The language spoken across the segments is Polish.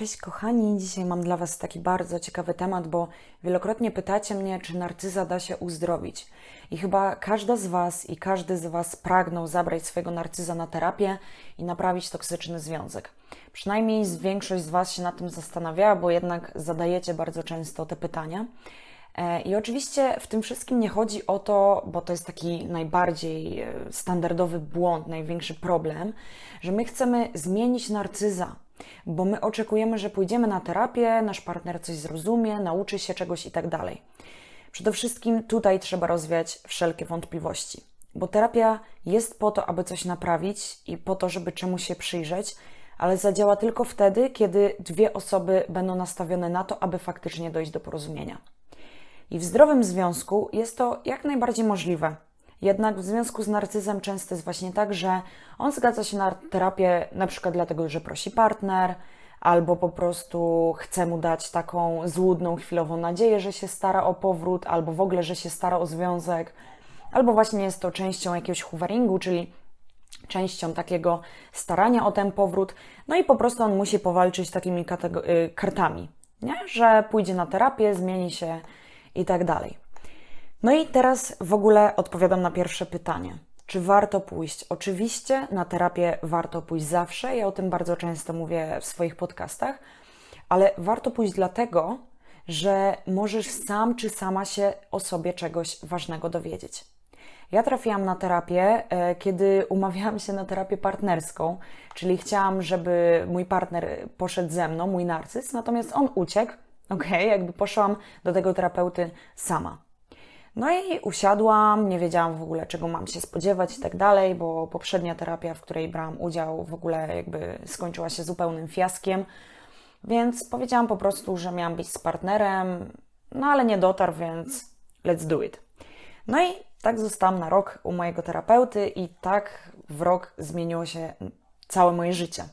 Cześć kochani, dzisiaj mam dla Was taki bardzo ciekawy temat, bo wielokrotnie pytacie mnie, czy narcyza da się uzdrowić. I chyba każda z Was i każdy z Was pragnął zabrać swojego narcyza na terapię i naprawić toksyczny związek. Przynajmniej większość z Was się nad tym zastanawiała, bo jednak zadajecie bardzo często te pytania. E, I oczywiście w tym wszystkim nie chodzi o to, bo to jest taki najbardziej e, standardowy błąd, największy problem, że my chcemy zmienić narcyza, bo my oczekujemy, że pójdziemy na terapię, nasz partner coś zrozumie, nauczy się czegoś i tak dalej. Przede wszystkim tutaj trzeba rozwiać wszelkie wątpliwości, bo terapia jest po to, aby coś naprawić i po to, żeby czemuś się przyjrzeć, ale zadziała tylko wtedy, kiedy dwie osoby będą nastawione na to, aby faktycznie dojść do porozumienia. I w zdrowym związku jest to jak najbardziej możliwe. Jednak w związku z narcyzem często jest właśnie tak, że on zgadza się na terapię na przykład dlatego, że prosi partner, albo po prostu chce mu dać taką złudną, chwilową nadzieję, że się stara o powrót, albo w ogóle, że się stara o związek, albo właśnie jest to częścią jakiegoś hooveringu, czyli częścią takiego starania o ten powrót, no i po prostu on musi powalczyć takimi y, kartami, nie? że pójdzie na terapię, zmieni się i tak dalej. No i teraz w ogóle odpowiadam na pierwsze pytanie. Czy warto pójść? Oczywiście na terapię warto pójść zawsze. Ja o tym bardzo często mówię w swoich podcastach, ale warto pójść dlatego, że możesz sam czy sama się o sobie czegoś ważnego dowiedzieć. Ja trafiłam na terapię, e, kiedy umawiałam się na terapię partnerską, czyli chciałam, żeby mój partner poszedł ze mną, mój narcyz, natomiast on uciekł. Ok, jakby poszłam do tego terapeuty sama. No i usiadłam, nie wiedziałam w ogóle, czego mam się spodziewać i tak dalej, bo poprzednia terapia, w której brałam udział, w ogóle jakby skończyła się zupełnym fiaskiem. Więc powiedziałam po prostu, że miałam być z partnerem, no ale nie dotarł, więc let's do it. No i tak zostałam na rok u mojego terapeuty i tak w rok zmieniło się całe moje życie.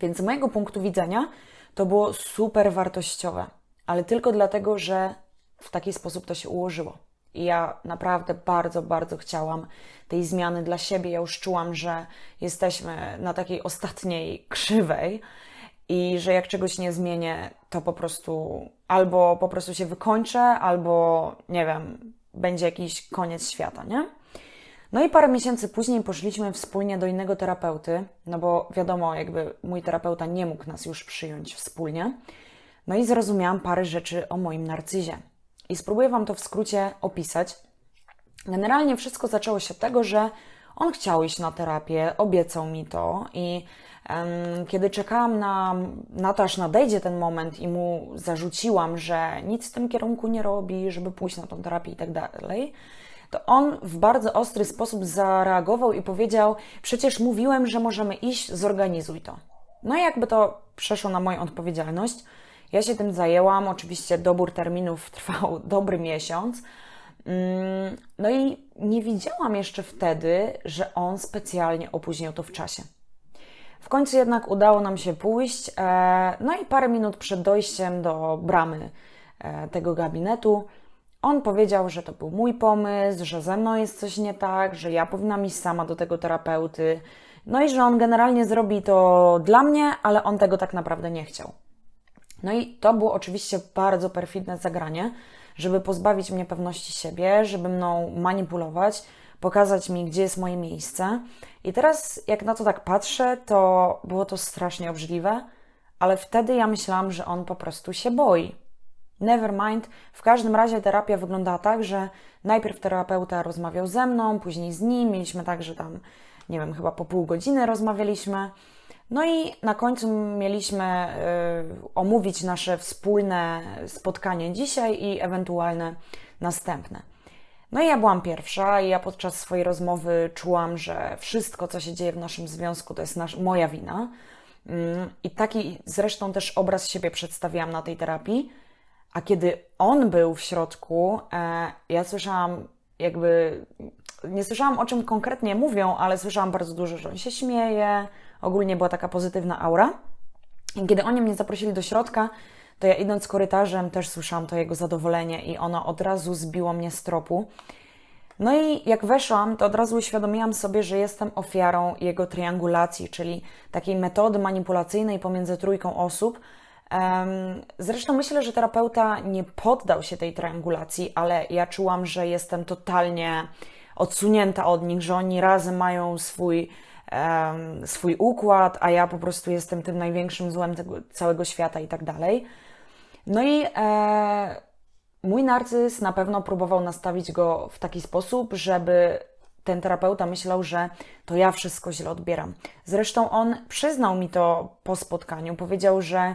Więc z mojego punktu widzenia to było super wartościowe, ale tylko dlatego, że w taki sposób to się ułożyło. I ja naprawdę bardzo, bardzo chciałam tej zmiany dla siebie. Ja już czułam, że jesteśmy na takiej ostatniej krzywej i że jak czegoś nie zmienię, to po prostu albo po prostu się wykończę, albo nie wiem, będzie jakiś koniec świata, nie? No i parę miesięcy później poszliśmy wspólnie do innego terapeuty, no bo wiadomo, jakby mój terapeuta nie mógł nas już przyjąć wspólnie. No i zrozumiałam parę rzeczy o moim narcyzie. I spróbuję Wam to w skrócie opisać. Generalnie wszystko zaczęło się od tego, że on chciał iść na terapię, obiecał mi to i um, kiedy czekałam na, na to, aż nadejdzie ten moment i mu zarzuciłam, że nic w tym kierunku nie robi, żeby pójść na tą terapię i tak dalej, to on w bardzo ostry sposób zareagował i powiedział: Przecież mówiłem, że możemy iść, zorganizuj to. No i jakby to przeszło na moją odpowiedzialność. Ja się tym zajęłam. Oczywiście dobór terminów trwał dobry miesiąc. Mm, no i nie widziałam jeszcze wtedy, że on specjalnie opóźnił to w czasie. W końcu jednak udało nam się pójść. E, no i parę minut przed dojściem do bramy e, tego gabinetu, on powiedział, że to był mój pomysł, że ze mną jest coś nie tak, że ja powinnam iść sama do tego terapeuty. No i że on generalnie zrobi to dla mnie, ale on tego tak naprawdę nie chciał. No i to było oczywiście bardzo perfidne zagranie, żeby pozbawić mnie pewności siebie, żeby mną manipulować, pokazać mi, gdzie jest moje miejsce. I teraz, jak na to tak patrzę, to było to strasznie obrzydliwe, ale wtedy ja myślałam, że on po prostu się boi. Never mind. W każdym razie terapia wyglądała tak, że najpierw terapeuta rozmawiał ze mną, później z nim. Mieliśmy tak, że tam, nie wiem, chyba po pół godziny rozmawialiśmy. No i na końcu mieliśmy y, omówić nasze wspólne spotkanie dzisiaj i ewentualne następne. No i ja byłam pierwsza i ja podczas swojej rozmowy czułam, że wszystko, co się dzieje w naszym związku, to jest nasz, moja wina. Y, I taki zresztą też obraz siebie przedstawiałam na tej terapii. A kiedy on był w środku, e, ja słyszałam jakby, nie słyszałam o czym konkretnie mówią, ale słyszałam bardzo dużo, że on się śmieje, ogólnie była taka pozytywna aura. I kiedy oni mnie zaprosili do środka, to ja idąc korytarzem też słyszałam to jego zadowolenie i ono od razu zbiło mnie z tropu. No i jak weszłam, to od razu uświadomiłam sobie, że jestem ofiarą jego triangulacji, czyli takiej metody manipulacyjnej pomiędzy trójką osób. Zresztą myślę, że terapeuta nie poddał się tej triangulacji, ale ja czułam, że jestem totalnie odsunięta od nich, że oni razem mają swój, swój układ, a ja po prostu jestem tym największym złem tego, całego świata i tak dalej. No i e, mój narcyz na pewno próbował nastawić go w taki sposób, żeby ten terapeuta myślał, że to ja wszystko źle odbieram. Zresztą on przyznał mi to po spotkaniu. Powiedział, że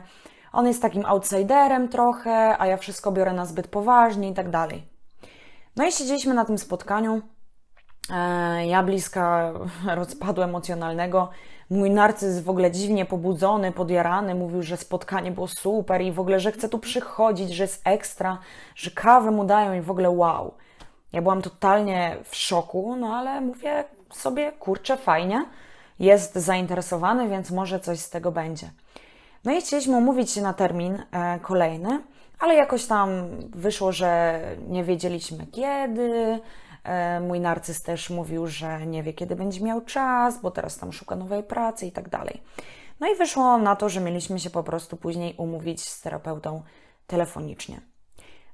on jest takim outsiderem trochę, a ja wszystko biorę na zbyt poważnie i tak dalej. No i siedzieliśmy na tym spotkaniu. E, ja bliska rozpadu emocjonalnego. Mój narcyz w ogóle dziwnie pobudzony, podjarany, mówił, że spotkanie było super i w ogóle, że chce tu przychodzić, że jest ekstra, że kawę mu dają i w ogóle wow. Ja byłam totalnie w szoku, no ale mówię sobie, kurczę, fajnie, jest zainteresowany, więc może coś z tego będzie. No i chcieliśmy umówić się na termin e, kolejny, ale jakoś tam wyszło, że nie wiedzieliśmy kiedy. E, mój narcyz też mówił, że nie wie, kiedy będzie miał czas, bo teraz tam szuka nowej pracy i tak dalej. No i wyszło na to, że mieliśmy się po prostu później umówić z terapeutą telefonicznie.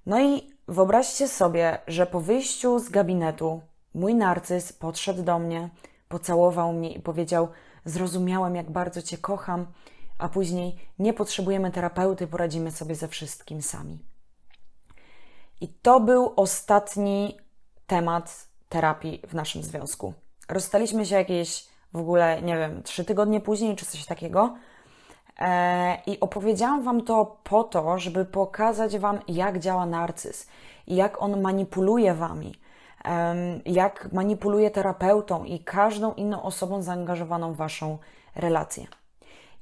No i wyobraźcie sobie, że po wyjściu z gabinetu mój narcyz podszedł do mnie, pocałował mnie i powiedział: Zrozumiałem, jak bardzo Cię kocham, a później nie potrzebujemy terapeuty, poradzimy sobie ze wszystkim sami. I to był ostatni temat terapii w naszym związku. Rozstaliśmy się jakieś w ogóle, nie wiem, trzy tygodnie później czy coś takiego. E, I opowiedziałam Wam to po to, żeby pokazać Wam, jak działa narcyz jak on manipuluje Wami, jak manipuluje terapeutą i każdą inną osobą zaangażowaną w Waszą relację.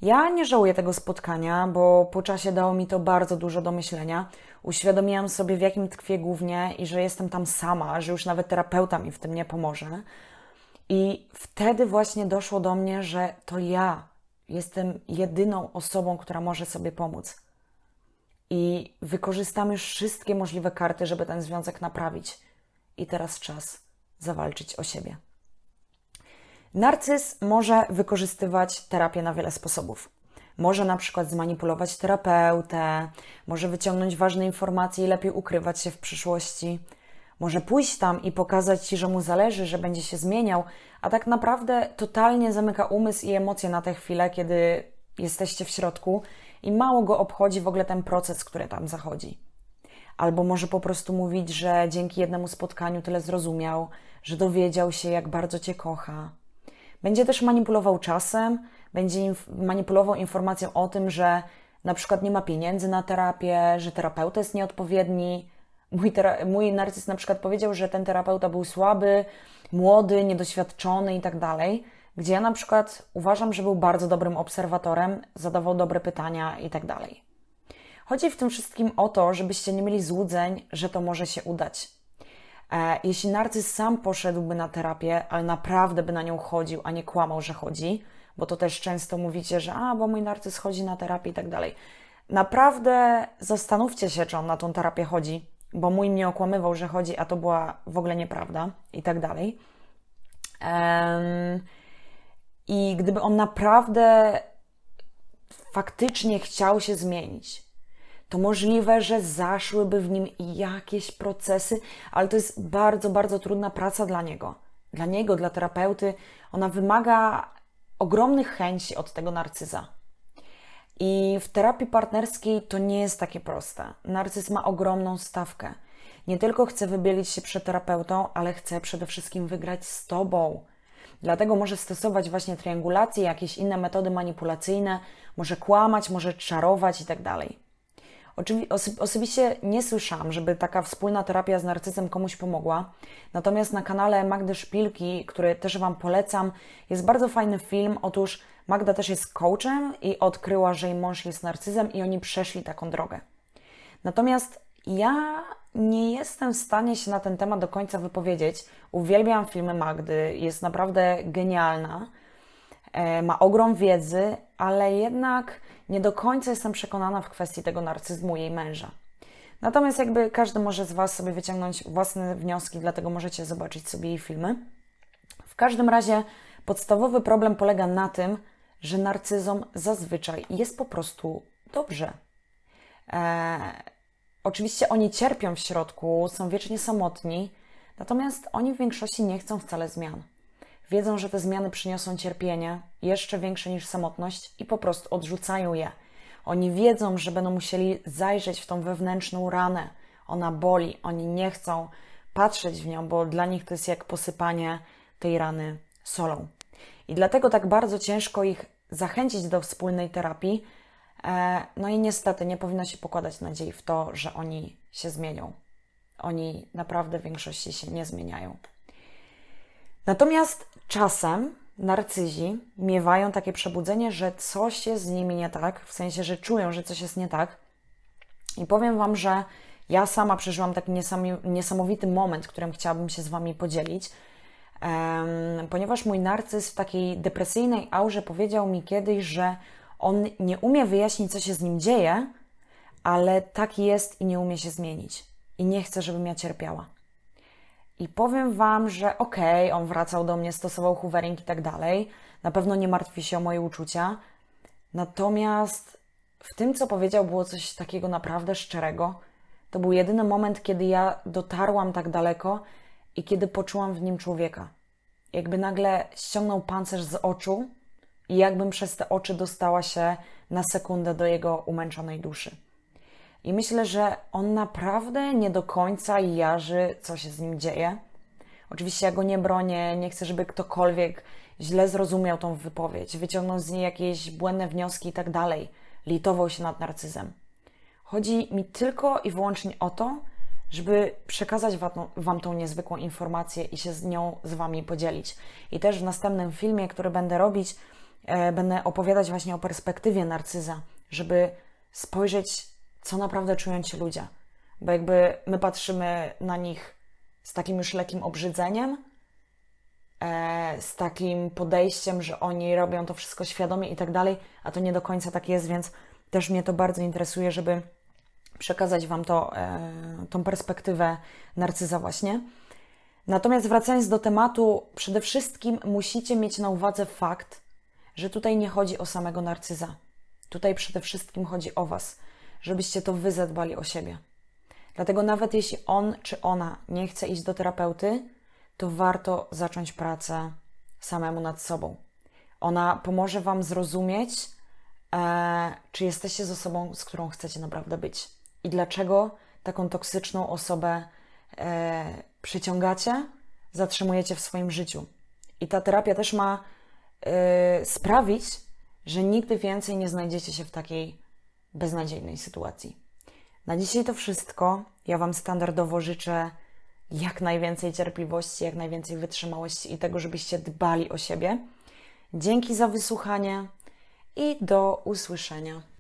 Ja nie żałuję tego spotkania, bo po czasie dało mi to bardzo dużo do myślenia. Uświadomiłam sobie, w jakim tkwię głównie i że jestem tam sama, że już nawet terapeuta mi w tym nie pomoże. I wtedy właśnie doszło do mnie, że to ja jestem jedyną osobą, która może sobie pomóc. I wykorzystam już wszystkie możliwe karty, żeby ten związek naprawić. I teraz czas zawalczyć o siebie. Narcyz może wykorzystywać terapię na wiele sposobów. Może na przykład zmanipulować terapeutę, może wyciągnąć ważne informacje i lepiej ukrywać się w przyszłości. Może pójść tam i pokazać ci, że mu zależy, że będzie się zmieniał, a tak naprawdę totalnie zamyka umysł i emocje na tę chwilę, kiedy jesteście w środku i mało go obchodzi w ogóle ten proces, który tam zachodzi. Albo może po prostu mówić, że dzięki jednemu spotkaniu tyle zrozumiał, że dowiedział się, jak bardzo cię kocha, będzie też manipulował czasem, będzie inf manipulował informacją o tym, że na przykład nie ma pieniędzy na terapię, że terapeuta jest nieodpowiedni. Mój, mój narcyz na przykład powiedział, że ten terapeuta był słaby, młody, niedoświadczony i tak dalej, gdzie ja na przykład uważam, że był bardzo dobrym obserwatorem, zadawał dobre pytania i tak dalej. Chodzi w tym wszystkim o to, żebyście nie mieli złudzeń, że to może się udać. E, jeśli narcyz sam poszedłby na terapię, ale naprawdę by na nią chodził, a nie kłamał, że chodzi, bo to też często mówicie, że a, bo mój narcyz chodzi na terapię i tak dalej. Naprawdę zastanówcie się, czy on na tą terapię chodzi, bo mój mnie okłamywał, że chodzi, a to była w ogóle nieprawda i tak dalej. I gdyby on naprawdę faktycznie chciał się zmienić, to możliwe, że zaszłyby w nim jakieś procesy, ale to jest bardzo, bardzo trudna praca dla niego. Dla niego, dla terapeuty, ona wymaga ogromnych chęci od tego narcyza. I w terapii partnerskiej to nie jest takie proste. Narcyz ma ogromną stawkę. Nie tylko chce wybielić się przed terapeutą, ale chce przede wszystkim wygrać z tobą. Dlatego może stosować właśnie triangulację, jakieś inne metody manipulacyjne, może kłamać, może czarować i Oczywi- osobiście nie słyszałam, żeby taka wspólna terapia z narcyzem komuś pomogła. Natomiast na kanale Magdy Szpilki, który też Wam polecam, jest bardzo fajny film. Otóż Magda też jest coachem i odkryła, że jej mąż jest narcyzem i oni przeszli taką drogę. Natomiast ja nie jestem w stanie się na ten temat do końca wypowiedzieć. Uwielbiam filmy Magdy, jest naprawdę genialna, e, ma ogrom wiedzy, ale jednak nie do końca jestem przekonana w kwestii tego narcyzmu jej męża. Natomiast jakby każdy może z Was sobie wyciągnąć własne wnioski, dlatego możecie zobaczyć sobie jej filmy. W każdym razie podstawowy problem polega na tym, że narcyzom zazwyczaj jest po prostu dobrze. Eee, oczywiście oni cierpią w środku, są wiecznie samotni, natomiast oni w większości nie chcą wcale zmian. Wiedzą, że te zmiany przyniosą cierpienie jeszcze większe niż samotność i po prostu odrzucają je. Oni wiedzą, że będą musieli zajrzeć w tą wewnętrzną ranę. Ona boli, oni nie chcą patrzeć w nią, bo dla nich to jest jak posypanie tej rany solą. I dlatego tak bardzo ciężko ich zachęcić do wspólnej terapii. E, No i niestety nie powinno się pokładać nadziei w to, że oni się zmienią. Oni naprawdę w większości się nie zmieniają. Natomiast czasem narcyzi miewają takie przebudzenie, że coś jest z nimi nie tak, w sensie, że czują, że coś jest nie tak. I powiem Wam, że ja sama przeżyłam taki niesamowity moment, którym chciałabym się z Wami podzielić, ponieważ mój narcyz w takiej depresyjnej aurze powiedział mi kiedyś, że on nie umie wyjaśnić, co się z nim dzieje, ale tak jest i nie umie się zmienić. I nie chce, żebym ja cierpiała. I powiem Wam, że okej, on wracał do mnie, stosował hoovering i tak dalej. Na pewno nie martwi się o moje uczucia. Natomiast w tym, co powiedział, było coś takiego naprawdę szczerego. To był jedyny moment, kiedy ja dotarłam tak daleko i kiedy poczułam w nim człowieka. Jakby nagle ściągnął pancerz z oczu i jakbym przez te oczy dostała się na sekundę do jego umęczonej duszy. I myślę, że on naprawdę nie do końca jarzy, co się z nim dzieje. Oczywiście ja go nie bronię, nie chcę, żeby ktokolwiek źle zrozumiał tą wypowiedź, wyciągnął z niej jakieś błędne wnioski i tak dalej, litował się nad narcyzem. Chodzi mi tylko i wyłącznie o to, żeby przekazać wam, tą niezwykłą informację i się z nią z Wami podzielić. I też w następnym filmie, który będę robić, e, będę opowiadać właśnie o perspektywie narcyza, żeby spojrzeć, co naprawdę czują ci ludzie. Bo jakby my patrzymy na nich z takim już lekkim obrzydzeniem, e, z takim podejściem, że oni robią to wszystko świadomie i tak dalej, a to nie do końca tak jest, więc też mnie to bardzo interesuje, żeby przekazać Wam to, e, tą perspektywę narcyza właśnie. Natomiast wracając do tematu, przede wszystkim musicie mieć na uwadze fakt, że tutaj nie chodzi o samego narcyza. Tutaj przede wszystkim chodzi o Was, żebyście to Wy zadbali o siebie. Dlatego nawet jeśli on czy ona nie chce iść do terapeuty, to warto zacząć pracę samemu nad sobą. Ona pomoże Wam zrozumieć, e, czy jesteście z osobą, z którą chcecie naprawdę być i dlaczego taką toksyczną osobę e, przyciągacie, zatrzymujecie w swoim życiu. I ta terapia też ma e, sprawić, że nigdy więcej nie znajdziecie się w takiej beznadziejnej sytuacji. Na dzisiaj to wszystko. Ja Wam standardowo życzę jak najwięcej cierpliwości, jak najwięcej wytrzymałości i tego, żebyście dbali o siebie. Dzięki za wysłuchanie i do usłyszenia.